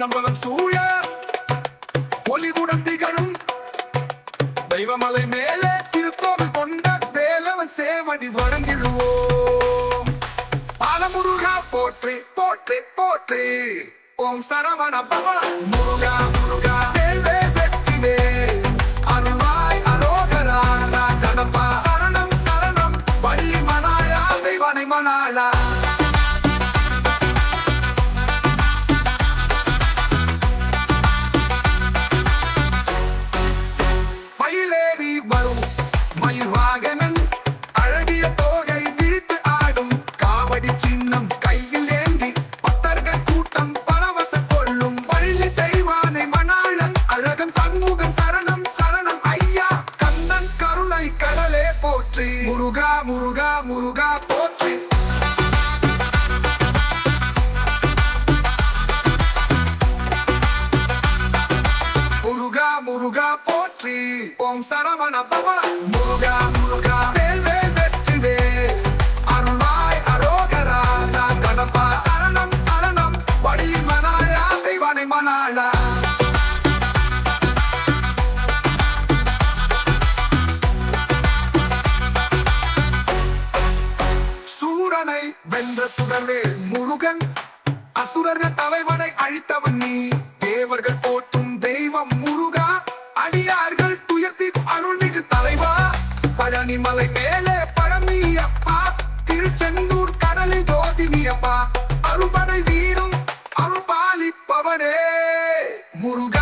நம்பகம் சூழ. ஒளிவுடன் திகழும். தெய்வமலை மேலே திருக்கோவில் கொண்ட வேலவன் சேவடி வணங்கிடுவோம். பாலமுருகா போற்றி போற்றி போற்றி. ஓம் சரவண பவா. முருகா முருகா தேவே வெற்றிவே அருள்வாய் அரோகரா கணப்பா சரணம் சரணம் வள்ளி மனாயா தெய்வனை மனாளா ஓம் சரவண பவ. முருகா முருகா வேல் வேல் வெற்றி வேல். அரோகரா நான் கணப்பா சரணம் சரணம் மனாயா தெய்வானை மனாளா சூரனை வென்ற சுடர்வேல் முருகன் அசுரர்கள் தலைவனை அழித்தவன் நீ. தேவர்கள் போற்றும் தெய்வம் முருகா அடியார்கள் பனிமலை மேலே பழமி அப்பா திருச்செந்தூர் கடலில் ஜோதி அப்பா அருபடை வீரும் அருள்பாலிப்பவனே. முருகன்